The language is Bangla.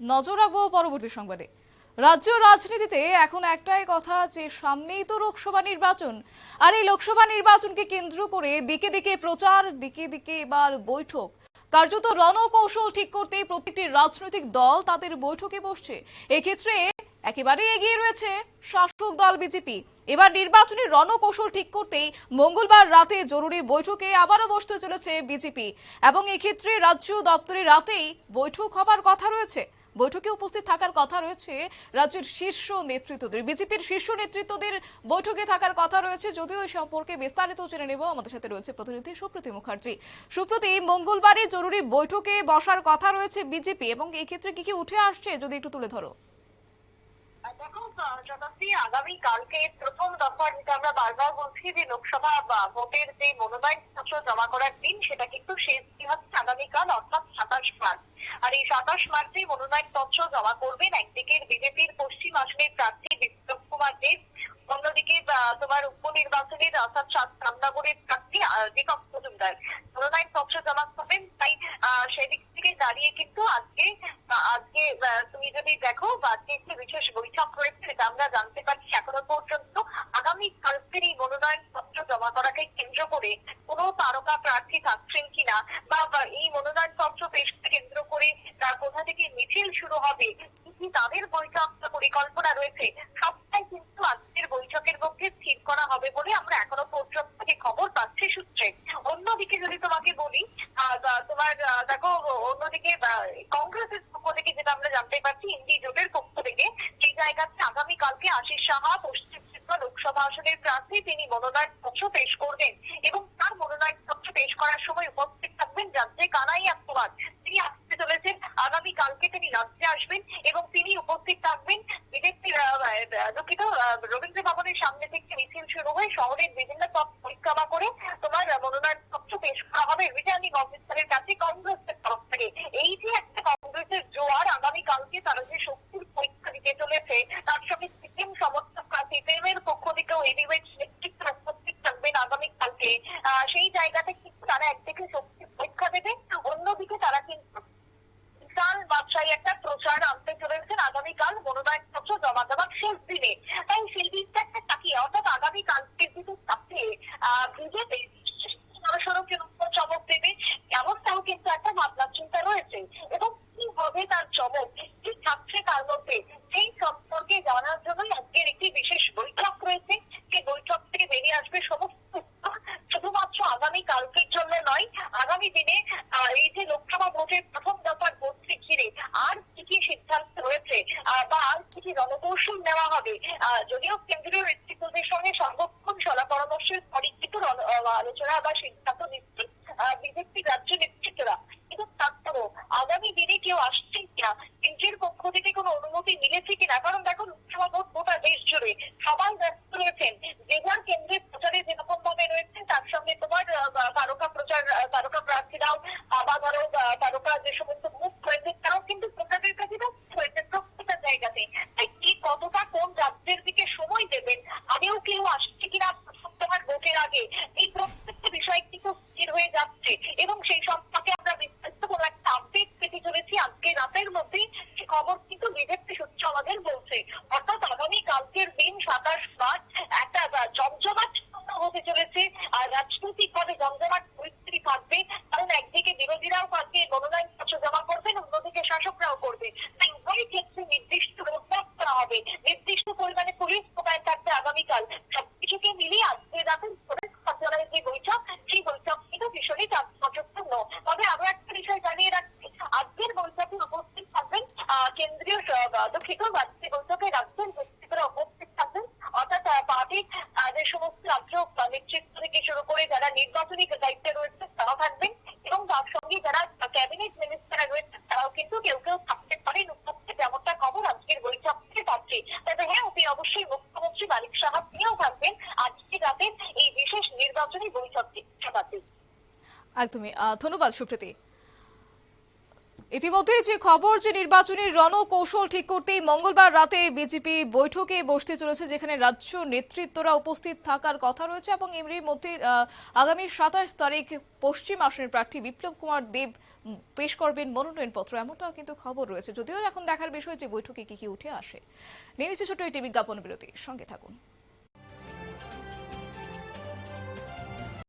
নজর রাখব পরবর্তী সংবাদে। রাজ্য রাজনীতিতে এখন একটাই কথা যে সামনেই তো লোকসভা নির্বাচন। আর এই লোকসভা নির্বাচনকে কেন্দ্র করে দিকে দিকে প্রচার, দিকে দিকে এবার বৈঠক। কার্যত রণকৌশল ঠিক করতে প্রত্যেকটি রাজনৈতিক দল তাদের বৈঠকে বসছে। এক্ষেত্রে একেবারে এগিয়ে রয়েছে শাসক দল বিজেপি। এবার নির্বাচনী রণকৌশল ঠিক করতেই মঙ্গলবার রাতে জরুরি বৈঠকে আবারও বসতে চলেছে বিজেপি। এবং এক্ষেত্রে রাজ্য দপ্তরে রাতেই বৈঠক হবার কথা রয়েছে। বৈঠকে উপস্থিত থাকার কথা রয়েছে রাজ্যের শীর্ষ নেতৃত্বদের। বিজেপির শীর্ষ নেতৃত্বদের বৈঠকে থাকার কথা রয়েছে, যদিও এই সম্পর্কে বিস্তারিত জেনে নেব। আমাদের সাথে রয়েছে প্রতিনিধি সুপ্রতি মুখার্জি। সুপ্রতি, মঙ্গলবারে জরুরি বৈঠকে বসার কথা রয়েছে বিজেপি, এবং এই ক্ষেত্রে কি কি উঠে আসছে যদি একটু তুলে ধরো। দেখো কালকে প্রথম দফার যেটা আমরা বারবার বলছি যে লোকসভা বা ভোটের যে মনোনয়ন পত্র জমা করার দিন, সেটা কিন্তু শেষ দিন হচ্ছে আগামীকাল, অর্থাৎ সাতাশ মার্চ আর এই সাতাশ মার্চে মনোনয়ন পত্র জমা করবেন। একদিকে বিজেপির পশ্চিম আসনের প্রার্থী বিপ্লব কুমার দেব, অন্যদিকে তোমার উপনির্বাচনের অর্থাৎ রামনগরের প্রার্থী দীপক মজুমদার। মনোনয়ন পত্র জমা করবেন, তাই সেদিক থেকে দাঁড়িয়ে কিন্তু আজকে আজকে তুমি যদি দেখো আজকে একটি বিশেষ বৈঠক রয়েছে যেটা আমরা জানতে পারছি এখনও পর্যন্ত। আগামী কালকের এই মনোনয়ন পত্র জমা করাকে কেন্দ্র করে কোনো তারকা প্রার্থী থাকছেন কিনা, বা এই মনোনয়ন পত্র পেশকে কেন্দ্র করে, তার কোথা থেকে মিছিল শুরু হবে, কি কি তাদের বৈঠক পরিকল্পনা রয়েছে, সবটাই কিন্তু আজকের বৈঠকের মধ্যে স্থির করা হবে বলে আমরা এখনও পর্যন্ত থেকে খবর পাচ্ছি সূত্রে। অন্যদিকে যদি তোমাকে বলি তোমার দেখো, অন্যদিকে কংগ্রেসের পক্ষ থেকে যেটা আমরা জানতে পারছি ইন্ডি জোটের পক্ষ থেকে সেই জায়গাতে আগামীকালকে আশিস সাহা পশ্চিম ত্রিপুরা লোকসভা আসনের প্রার্থী, তিনি মনোনয়ন পত্র পেশ করবেন। এবং তার মনোনয়ন পত্র পেশ করার সময় উপস্থিত থাকবেন রাজ্যে কানাই আক্রমান চলেছেন আগামী কালকে তিনি রাজ্যে আসবেন এবং তিনি উপস্থিত থাকবেন। বিজেপির দুঃখিত রবীন্দ্র ভবনের সামনে থেকে মিছিল শুরু হয়ে শহরের বিভিন্ন পথ পরিক্রমা করে তোমার মনোনয়ন পত্র পেশ করা হবে। রিটার্নিং অফিসারের কাছে কংগ্রেসের তরফ থেকে এই যে একটা কংগ্রেসের জোয়ার আগামী কালকে তারা যে শক্তির পরীক্ষা দিতে চলেছে, তার সঙ্গে সিকিম সমর্থক সিপিএমের পক্ষ থেকেও এডিওয়েট নেতৃত্ব উপস্থিত থাকবেন আগামী কালকে সেই জায়গাতে কিন্তু তারা একদিকে শক্তির পরীক্ষা দেবে অন্যদিকে তারা কিন্তু বিশাল বাদশাহী একটা প্রচার আনতে চলেছেন আগামীকাল মনোনয়ন পত্র জমা দেওয়ার শেষ দিনে তাই সেই দিনটা একটা তাকিয়ে অর্থাৎ আগামী কালকের দিকে তাকিয়ে আহ বিজেপি সড়সড় কীরকম চমক দেবে এমনটাও কিন্তু একটা ভাবনা চিন্তা রয়েছে এবং কি হবে তার চমক কি থাকছে তার মধ্যে সেই সম্পর্কে জানার জন্যই আজকের একটি বিশেষ বৈঠক রয়েছে সেই বৈঠক থেকে বেরিয়ে আসবে সমস্ত তথ্য। শুধুমাত্র আগামী কালকের জন্য নয় আগামী দিনে আহ, এই যে লোকসভা ভোটের প্রথম দফার ভোটকে ঘিরে আর কি কি সিদ্ধান্ত রয়েছে আহ, বা আর কি কি রণকৌশল নেওয়া হবে। যদিও কেন্দ্রীয় নেতৃত্বদের সঙ্গে সর্বক্ষণ সলা পরামর্শের পরই কিন্তু আলোচনা বা সিদ্ধান্ত নিচ্ছে বিজেপি রাজ্য নেতৃত্বরা। কিন্তু তারপরও আগামী দিনে কেউ আসছে কিনা, কেন্দ্রের পক্ষ থেকে কোনো অনুমতি মিলেছে কিনা, কারণ দেখো, লোকসভা ভোট গোটা দেশ জুড়ে সবাই ব্যস্ত রয়েছেন। যে যার কেন্দ্রের প্রচারে যেরকম ভাবে রয়েছে তার সঙ্গে তোমার তারকা প্রচার তারকা প্রার্থীরাও বা ধরো তারকা যে সমস্ত মুখ রয়েছে তারাও কিন্তু প্রচারের কাছে হয়েছে প্রত্যেকটা জায়গাতে। তাই কে কতটা কোন রাজ্যের দিকে সময় দেবেন আগেও কেউ আসছে কিনা তোমার ভোটের আগে এই প্রত্যেকটা বিষয় কিন্তু স্থির হয়ে যাচ্ছে এবং সেই সম্পর্কে আমরা বিস্তারিত কোনো একটা আপডেট পেতে চলেছি আজকে রাতের মধ্যেই সে খবর কিন্তু বিজেপি সূত্র আমাদের বলছে অর্থাৎ আগামী কালকের দিন সাতাশ মার্চ একটা আহ, জমজমাট হতে চলেছে আর রাজনৈতিক ভাবে জমজমাট পরিস্থিতি থাকবে কারণ একদিকে বিরোধীরাও আজকে মনোনয়ন পত্র জমা করবেন অন্যদিকে শাসকরাও করবে তাই উভয় ক্ষেত্রে নির্দিষ্ট রোডম্যাপ করা হবে নির্দিষ্ট পরিমাণে পুলিশ মোতায়েন থাকবে আগামীকাল সবকিছুকে মিলিয়ে আজকে রাতে পুলিশ কার্যালয়ের যে বৈঠক সেই বৈঠক কিন্তু ভীষণই তাৎপর্যপূর্ণ তবে আরও একটা বিষয় জানিয়ে রাখছি আজকের বৈঠকে উপস্থিত থাকবেন আহ, কেন্দ্রীয় স- আহ, দুঃখিত আজকের বৈঠকে রাজ্যের নেতৃত্বরা উপস্থিত থাকবেন অর্থাৎ আহ, পার্টির আহ, যে সমস্ত রাজ্য আহ, নেতৃত্ব থেকে শুরু করে যারা নির্বাচনী দায়িত্বে রয়েছে তারাও থাকবেন এবং তার সঙ্গে যারা ক্যাবিনেট মিনিস্টাররা রয়েছে তারাও কিন্তু কেউ কেউ থাকতে পারেন উপস্থিত এমনটা খবর আজকের বৈঠক থেকে পাচ্ছি তবে হ্যাঁ অতি অবশ্যই মুখ্যমন্ত্রী মালিক সাহা তিনিও থাকবেন আজকে রাতের এই বিশেষ নির্বাচনী বৈঠকে সভাতে একদমই। ধন্যবাদ সুপ্রীতি। ইতিমধ্যে যে খবর যে নির্বাচনী রণকৌশল ঠিক করতেই মঙ্গলবার রাতে বিজেপি বৈঠকে বসতে চলেছে, যেখানে রাজ্য নেতৃত্বরা উপস্থিত থাকার কথা রয়েছে এবং এরই মধ্যে আগামী সাতাশ তারিখ পশ্চিম আসনের প্রার্থী বিপ্লব কুমার দেব পেশ করবেন মনোনয়নপত্র। এমনটাও কিন্তু খবর রয়েছে। যদিও এখন দেখার বিষয় যে বৈঠকে কি কি উঠে আসে। নিয়ে ছোট্ট একটি বিজ্ঞাপন বিরতি। সঙ্গে থাকুন।